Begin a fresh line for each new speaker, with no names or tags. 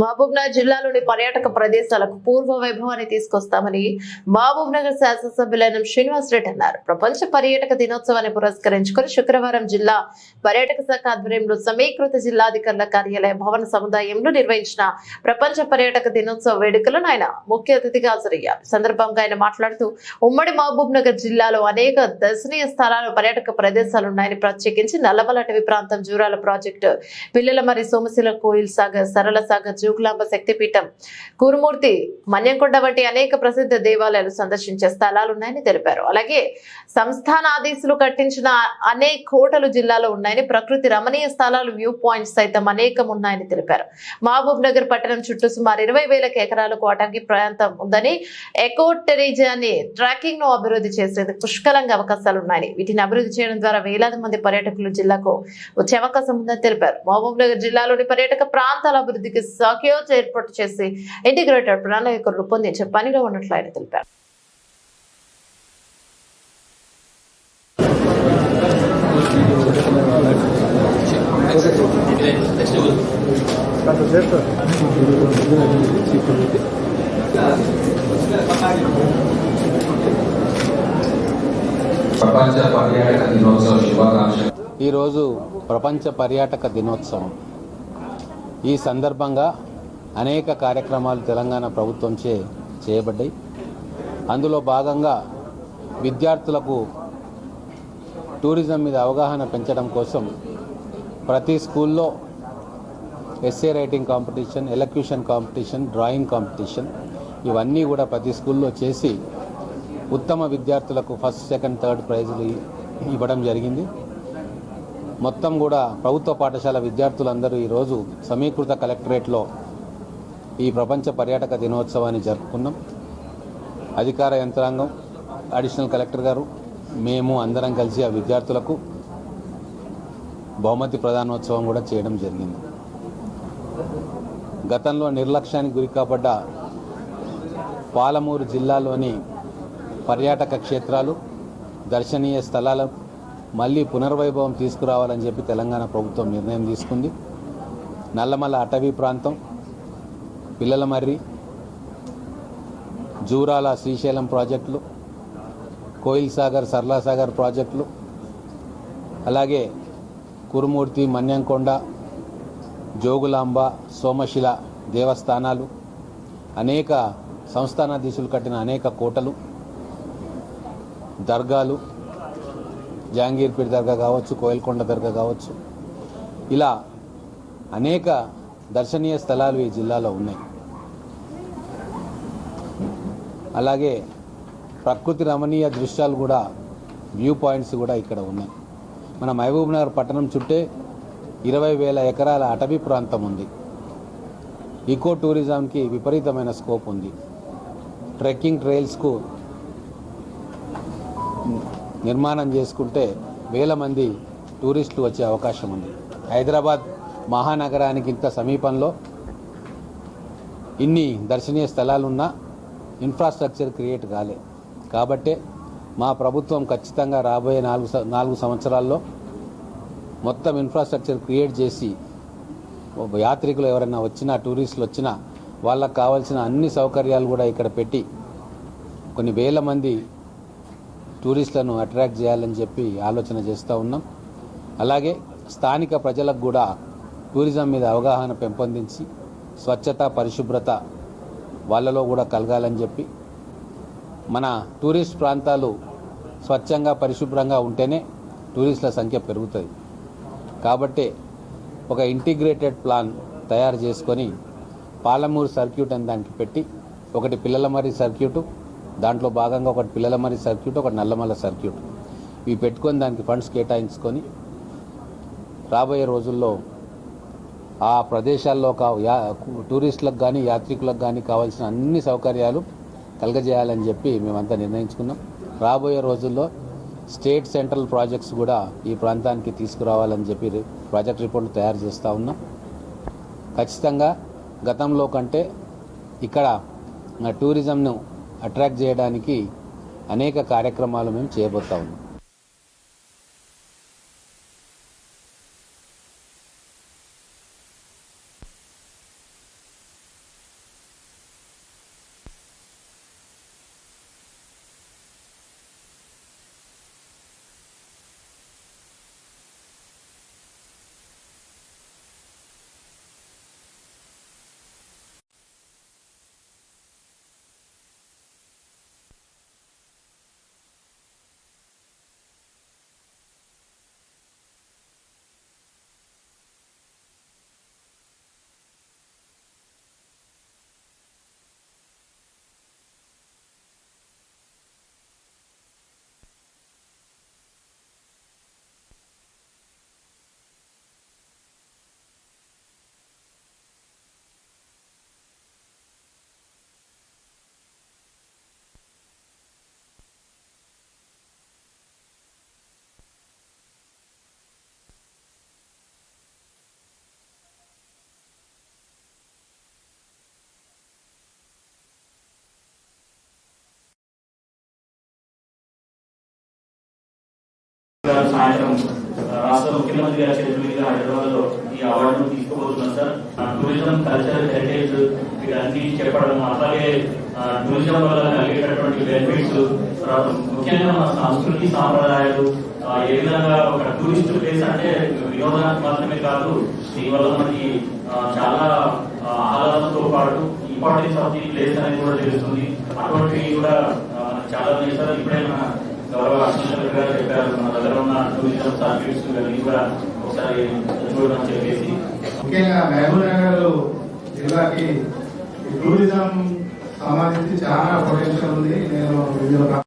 మహబూబ్ నగర్ జిల్లాలోని పర్యాటక ప్రదేశాలకు పూర్వ వైభవాన్ని తీసుకొస్తామని మహబూబ్ నగర్ శాసనసభ్యులైన శ్రీనివాస్ రెడ్డి అన్నారు. ప్రపంచ పర్యాటక దినోత్సవాన్ని పురస్కరించుకుని శుక్రవారం జిల్లా పర్యాటక శాఖ ఆధ్వర్యంలో సమీకృత జిల్లాధికారుల కార్యాలయ భవన సముదాయంలో నిర్వహించిన ప్రపంచ పర్యాటక దినోత్సవ వేడుకలను ఆయన ముఖ్య అతిథిగా హాజరయ్యారు. సందర్భంగా ఆయన మాట్లాడుతూ ఉమ్మడి మహబూబ్ నగర్ జిల్లాలో అనేక దర్శనీయ స్థలాలు పర్యాటక ప్రదేశాలు ఉన్నాయని ప్రత్యేకించి నల్లమల అటవీ ప్రాంతం జూరాల ప్రాజెక్టు పిల్లల మరి సోమశిల కోయిల్ సాగర్ సరళ సాగర్ జూగులాంబ శక్తిపీఠం కురుమూర్తి మన్యంకొండ వంటి అనేక ప్రసిద్ధ దేవాలయాలు సందర్శించే స్థలాలు ఉన్నాయని తెలిపారు. అలాగే సంస్థానాధీశులు కట్టించిన అనేక కోటలు జిల్లాలో ఉన్నాయని ప్రకృతి రమణీయ స్థలాలు వ్యూ పాయింట్స్ సైతం అనేకం ఉన్నాయని తెలిపారు. మహబూబ్ నగర్ పట్టణం చుట్టూ సుమారు ఇరవై వేల ఎకరాలకు అటంకి ప్రాంతం ఉందని ఎకో టెరిజాన్ని ట్రాకింగ్ను అభివృద్ధి చేసేందుకు పుష్కలంగా అవకాశాలు ఉన్నాయని వీటిని అభివృద్ధి చేయడం ద్వారా వేలాది మంది పర్యాటకులు జిల్లాకు వచ్చే అవకాశం ఉందని తెలిపారు. మహబూబ్ నగర్ జిల్లాలోని పర్యాటక ప్రాంతాల అభివృద్ధికి సాక్యోజ్ ఏర్పాటు చేసి ఇంటిగ్రేటెడ్ ప్రణాళిక రూపొందించే పనిలో ఉన్నట్లు ఆయన తెలిపారు.
ఈరోజు ప్రపంచ పర్యాటక దినోత్సవం. ఈ సందర్భంగా అనేక కార్యక్రమాలు తెలంగాణ ప్రభుత్వంచే చేయబడ్డాయి. అందులో భాగంగా విద్యార్థులకు టూరిజం మీద అవగాహన పెంచడం కోసం ప్రతి స్కూల్లో essay writing competition elocution competition drawing competition ఇవన్నీ కూడా ప్రతి స్కూల్లో చేసి ఉత్తమ విద్యార్థులకు ఫస్ట్ సెకండ్ థర్డ్ ప్రైజులు ఇవ్వడం జరిగింది. మొత్తం కూడా ప్రభుత్వ పాఠశాల విద్యార్థులందరూ ఈరోజు సమీకృత కలెక్టరేట్లో ఈ ప్రపంచ పర్యాటక దినోత్సవాన్ని జరుపుకున్నాం. అధికార యంత్రాంగం అడిషనల్ కలెక్టర్ గారు మేము అందరం కలిసి ఆ విద్యార్థులకు బహుమతి ప్రధానోత్సవం కూడా చేయడం జరిగింది. గతంలో నిర్లక్ష్యానికి గురి కాబడ్డ పాలమూరు జిల్లాలోని పర్యాటక క్షేత్రాలు దర్శనీయ స్థలాలు మళ్ళీ పునర్వైభవం తీసుకురావాలని చెప్పి తెలంగాణ ప్రభుత్వం నిర్ణయం తీసుకుంది. నల్లమల అటవీ ప్రాంతం పిల్లలమర్రి జూరాల శ్రీశైలం ప్రాజెక్టులు కోయిల్ సాగర్ సర్లా సాగర్ ప్రాజెక్టులు అలాగే కురుమూర్తి మన్యంకొండ జోగులాంబ సోమశిల దేవస్థానాలు అనేక సంస్థానాధీశులు కట్టిన అనేక కోటలు దర్గాలు జహాంగీర్పేట దర్గా కావచ్చు కోయిల్కొండ దర్గా కావచ్చు. ఇలా అనేక దర్శనీయ స్థలాలు ఈ జిల్లాలో ఉన్నాయి. అలాగే ప్రకృతి రమణీయ దృశ్యాలు కూడా వ్యూ పాయింట్స్ కూడా ఇక్కడ ఉన్నాయి. మన మహబూబ్నగర్ పట్టణం చుట్టే ఇరవై వేల ఎకరాల అటవీ ప్రాంతం ఉంది. ఈకో టూరిజంకి విపరీతమైన స్కోప్ ఉంది. ట్రెక్కింగ్ ట్రైల్స్కు నిర్మాణం చేసుకుంటే వేల మంది టూరిస్టులు వచ్చే అవకాశం ఉంది. హైదరాబాద్ మహానగరానికి ఇంత సమీపంలో ఇన్ని దర్శనీయ స్థలాలున్నా ఇన్ఫ్రాస్ట్రక్చర్ క్రియేట్ కాలే. కాబట్టే మా ప్రభుత్వం ఖచ్చితంగా రాబోయే నాలుగు స- నాలుగు సంవత్సరాల్లో మొత్తం ఇన్ఫ్రాస్ట్రక్చర్ క్రియేట్ చేసి యాత్రికులు ఎవరైనా వచ్చినా టూరిస్టులు వచ్చినా వాళ్ళకు కావాల్సిన అన్ని సౌకర్యాలు కూడా ఇక్కడ పెట్టి కొన్ని వేల మంది టూరిస్టులను అట్రాక్ట్ చేయాలని చెప్పి ఆలోచన చేస్తూ ఉన్నాం. అలాగే స్థానిక ప్రజలకు కూడా టూరిజం మీద అవగాహన పెంపొందించి స్వచ్ఛత పరిశుభ్రత వాళ్ళలో కూడా కలగాలని చెప్పి మన టూరిస్ట్ ప్రాంతాలు స్వచ్ఛంగా పరిశుభ్రంగా ఉంటేనే టూరిస్టుల సంఖ్య పెరుగుతుంది. కాబట్టి ఒక ఇంటిగ్రేటెడ్ ప్లాన్ తయారు చేసుకొని పాలమూరు సర్క్యూట్ అని దానికి పెట్టి ఒకటి పిల్లలమరి సర్క్యూటు దాంట్లో భాగంగా ఒకటి పిల్లలమరి సర్క్యూట్ ఒకటి నల్లమల్ల సర్క్యూట్. ఇవి పెట్టుకొని దానికి ఫండ్స్ కేటాయించుకొని రాబోయే రోజుల్లో ఆ ప్రదేశాల్లో కా యా టూరిస్టులకు కానీ యాత్రికులకు కానీ కావాల్సిన అన్ని సౌకర్యాలు కలగజేయాలని చెప్పి మేమంతా నిర్ణయించుకున్నాం. రాబోయే రోజుల్లో స్టేట్ సెంట్రల్ ప్రాజెక్ట్స్ కూడా ఈ ప్రాంతానికి తీసుకురావాలని చెప్పి ప్రాజెక్ట్ రిపోర్ట్లు తయారు చేస్తూ ఉన్నాం. ఖచ్చితంగా గతంలో కంటే ఇక్కడ టూరిజంను అట్రాక్ట్ చేయడానికి అనేక కార్యక్రమాలు మేము చేయబోతా ఉన్నాం.
గారు సాయంత్రం రాష్ట్ర ముఖ్యమంత్రి గారి చేతుల మీదుగా హైదరాబాద్లో ఈ అవార్డును తీసుకోబోతున్నాం సార్. టూరిజం కల్చరల్ హెరిటేజ్ ఇవన్నీ చెప్పడం అలాగే టూరిజం వల్ల కలిగేటటువంటి బెనిఫిట్స్ తర్వాత ముఖ్యంగా మన సంస్కృతి సాంప్రదాయాలు ఏ విధంగా ఒక టూరిస్ట్ ప్లేస్ అంటే వినోదానికి మాత్రమే కాదు దీనివల్ల మనకి చాలా ఆహ్లాదంతో పాటు ఇంపార్టెన్స్ ఆఫ్ ది ప్లేస్ అనేది కూడా తెలుస్తుంది. అటువంటివి కూడా చాలా ఉన్నాయి సార్. ఇప్పుడే మన గౌరవ గారు చెప్పారు. మన కూడా ఒకసారి చూడమని చెప్పేసి
ముఖ్యంగా మహబూబ్ నగర్ జిల్లాకి టూరిజం సంబంధించి చాలా పొటెన్షియల్ ఉంది. నేను